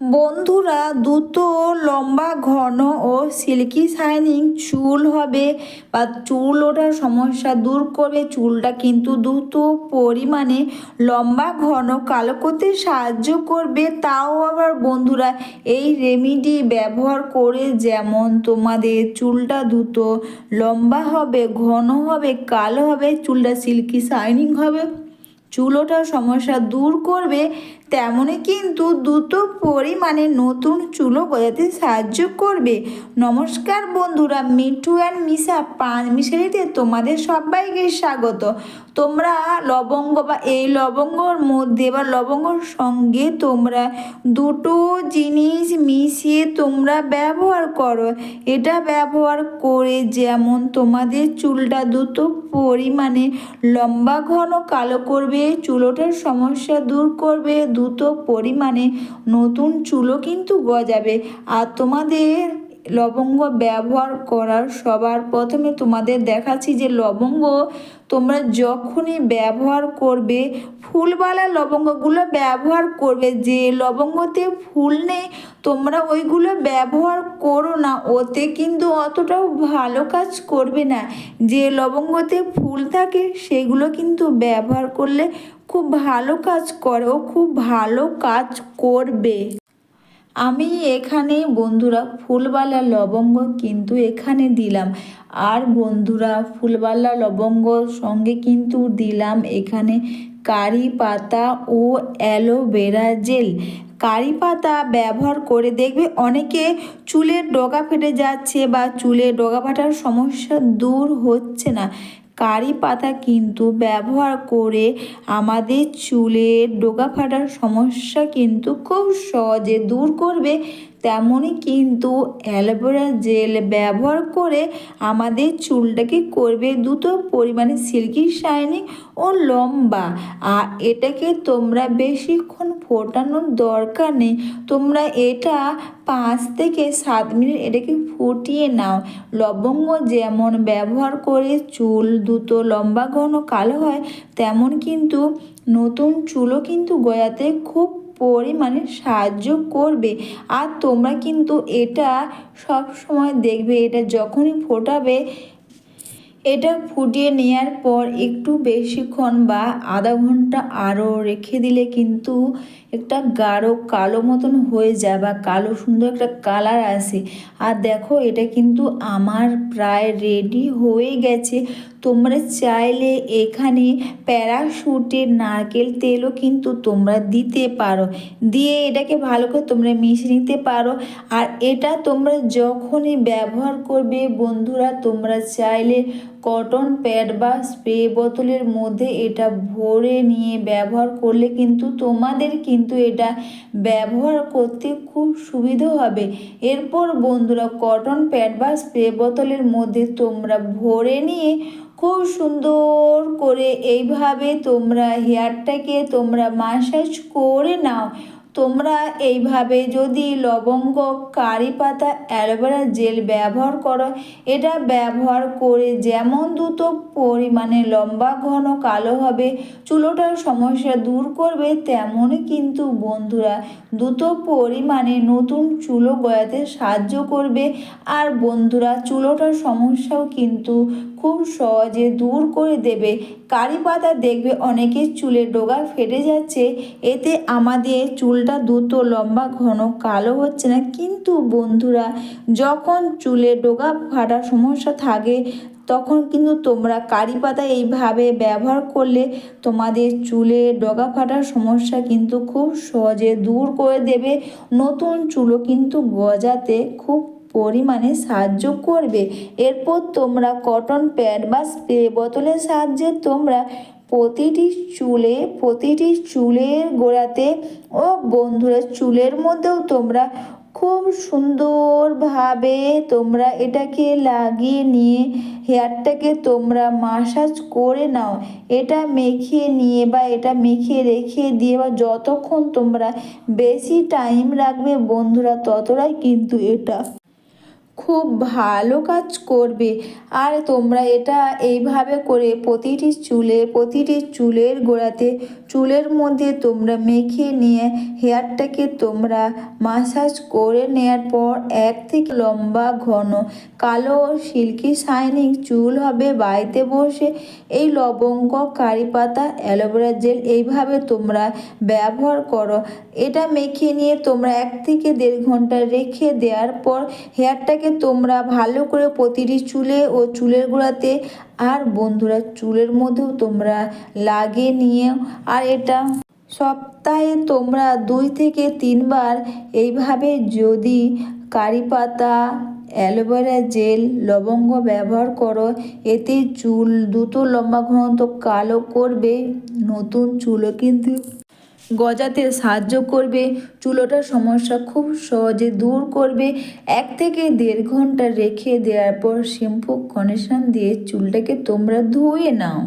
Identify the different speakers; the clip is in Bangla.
Speaker 1: বন্ধুরা, দ্রুত, লম্বা, ঘন ও সিল্কি শাইনিং চুল হবে বা চুল ওঠার সমস্যা দূর করবে। চুলটা কিন্তু দ্রুত পরিমাণে লম্বা, ঘন, কালো করতে সাহায্য করবে। তাও আবার বন্ধুরা, এই রেমিডি ব্যবহার করে যেমন তোমাদের চুলটা দ্রুত লম্বা হবে, ঘন হবে, কালো হবে, চুলটা সিল্কি শাইনিং হবে। চুল ওঠার সমস্যা দূর করবে তেমনই কিন্তু দ্রুত পরিমাণে নতুন চুলও গজাতে সাহায্য করবে। নমস্কার বন্ধুরা মিঠু অ্যান্ড মিশা পান মিশালিতে তোমাদের সবাইকে স্বাগত। তোমরা লবঙ্গ বা এই লবঙ্গর মধ্যে বা লবঙ্গর সঙ্গে তোমরা দুটো জিনিস মিশিয়ে তোমরা ব্যবহার করো। এটা ব্যবহার করে যেমন তোমাদের চুলটা দ্রুত পরিমাণে লম্বা, ঘন, কালো করবে চুল চুলোটার সমস্যা দূর করবে দ্রুত পরিমাণে নতুন চুলো কিন্তু গজাবে। আর তোমাদের লবঙ্গ ব্যবহার করার সবার প্রথমে তোমাদের দেখাচ্ছি যে লবঙ্গ তোমরা যখনই ব্যবহার করবে ফুলওয়ালা লবঙ্গগুলো ব্যবহার করবে। যে লবঙ্গতে ফুল নেই, তোমরা ওইগুলো ব্যবহার করো না, ওতে কিন্তু অতটাও ভালো কাজ করবে না। যে লবঙ্গতে ফুল থাকে, সেগুলো কিন্তু ব্যবহার করলে খুব ভালো কাজ করে ও খুব ভালো কাজ করবে। আমি এখানে বন্ধুরা ফুলবালা লবঙ্গ কিন্তু এখানে দিলাম। আর বন্ধুরা ফুলবালা লবঙ্গ সঙ্গে কিন্তু দিলাম এখানে কারি পাতা ও অ্যালোভেরা জেল। কারি পাতা ব্যবহার করে দেখবে অনেকে চুলের ডগা ফেটে যাচ্ছে বা চুলের ডগা ফাটার সমস্যা দূর হচ্ছে না। কারি পাতা কিন্তু ব্যবহার করে আমাদের চুলের ডোকা ফাটার সমস্যা কিন্তু খুব সহজে দূর করবে। তেমনই কিন্তু অ্যালোভেরা জেল ব্যবহার করে আমাদের চুলটাকে করবে দ্রুত পরিমাণে সিল্কি, শাইনিং ও লম্বা। আর এটাকে তোমরা বেশিক্ষণ ফোটানোর দরকার নেই। তোমরা এটা পাঁচ থেকে সাত মিনিট এটাকে ফুটিয়ে নাও। লবঙ্গ যেমন ব্যবহার করে চুল দ্রুত লম্বা, ঘন, কালো হয়, তেমন কিন্তু নতুন চুলও কিন্তু গয়াতে খুব পরিমাণে সাহায্য করবে। আর তোমরা কিন্তু এটা সব সময় দেখবে, এটা যখনই ফোটাবে, এটা ফুটিয়ে নেওয়ার পর একটু বেশিক্ষণ বা আধা ঘণ্টা আরও রেখে দিলে কিন্তু একটা গাঢ় কালো মতন হয়ে যায় বা কালো সুন্দর একটা কালার আসে। আর দেখো, এটা কিন্তু আমার প্রায় রেডি হয়ে গেছে। তোমরা চাইলে এখানে প্যারাশুটের নারকেল তেলও কিন্তু তোমরা দিতে পারো। দিয়ে এটাকে ভালো করে তোমরা মিশিয়ে নিতে পারো। আর এটা তোমরা যখনই ব্যবহার করবে, বন্ধুরা, তোমরা চাইলে কটন প্যাড বা স্প্রে বোতলের মধ্যে এটা ভরে নিয়ে ব্যবহার করলে কিন্তু তোমাদের কিন্তু এটা ব্যবহার করতে খুব সুবিধা হবে। এরপর বন্ধুরা, কটন প্যাড বা স্প্রে বোতলের মধ্যে তোমরা ভরে নিয়ে খুব সুন্দর করে এইভাবে তোমরা হেয়ারটাকে তোমরা মাসাজ করে নাও। তোমরা এইভাবে যদি লবঙ্গ, কারি পাতা, অ্যালোভেরা জেল ব্যবহার করো, এটা ব্যবহার করে যেমন দ্রুত পরিমাণে লম্বা, ঘন, কালো হবে, চুলোটার সমস্যা দূর করবে, তেমনই কিন্তু বন্ধুরা দ্রুত পরিমাণে নতুন চুলো গয়াতে সাহায্য করবে। আর বন্ধুরা, চুলোটার সমস্যাও কিন্তু খুব সহজে দূর করে দেবে। কারি পাতা দেখবে অনেকের চুলের ডোগা ফেটে যাচ্ছে। এতে আমাদের চুলটা দ্রুত লম্বা, ঘন, কালো হচ্ছে না। কিন্তু বন্ধুরা, যখন চুলের ডোগা ফাটার সমস্যা থাকে, তখন কিন্তু তোমরা কারি পাতা এইভাবে ব্যবহার করলে তোমাদের চুলে ডগা ফাটার সমস্যা কিন্তু খুব সহজে দূর করে দেবে। নতুন চুলও কিন্তু গজাতে খুব পরিমাণে সাহায্য করবে। এরপর তোমরা কটন প্যাড বা স্প্রে বোতলের সাহায্যে তোমরা প্রতিটি চুলে, প্রতিটি চুলের গোড়াতে ও বন্ধুরা চুলের মধ্যেও তোমরা খুব সুন্দরভাবে তোমরা এটাকে লাগিয়ে নিয়ে হেয়ারটাকে তোমরা মাসাজ করে নাও। এটা মেখে নিয়ে বা এটা মেখে রেখে দিয়ে বা যতক্ষণ তোমরা বেশি টাইম রাখবে বন্ধুরা, ততটাই কিন্তু এটা খুব ভালো কাজ করবে। আর তোমরা এটা এইভাবে করে প্রতিটি চুলে, প্রতিটি চুলের গোড়াতে, চুলের মধ্যে তোমরা মেখে নিয়ে হেয়ারটাকে তোমরা মাসাজ করে নেওয়ার পর এক থেকে লম্বা ঘন কালো সিল্কি শাইনিং চুল হবে বাড়িতে বসে। এই লবঙ্গ, কারি পাতা, অ্যালোভেরা জেল এইভাবে তোমরা ব্যবহার করো। এটা মেখে নিয়ে তোমরা এক থেকে দেড় ঘণ্টা রেখে দেওয়ার পর হেয়ারটাকে তোমরা ভালো করে প্রতিটি চুলে ও চুলের গোড়াতে আর বন্ধুরা, চুলের মধ্যেও তোমরা লাগিয়ে নিয়ে, আর এটা সপ্তাহে তোমরা দুই থেকে তিনবার এইভাবে যদি কারি পাতা, অ্যালোভেরা জেল, লবঙ্গ ব্যবহার করো, এতে চুল দ্রুত লম্বা ঘনত্ব কালো করবে। নতুন চুলও কিন্তু গজাতে সাহায্য করবে, চুলোটার সমস্যা খুব সহজে দূর করবে। এক থেকে দেড় ঘণ্টা রেখে দেওয়ার পর শ্যাম্পু, কন্ডিশন দিয়ে চুলটাকে তোমরা ধুয়ে নাও।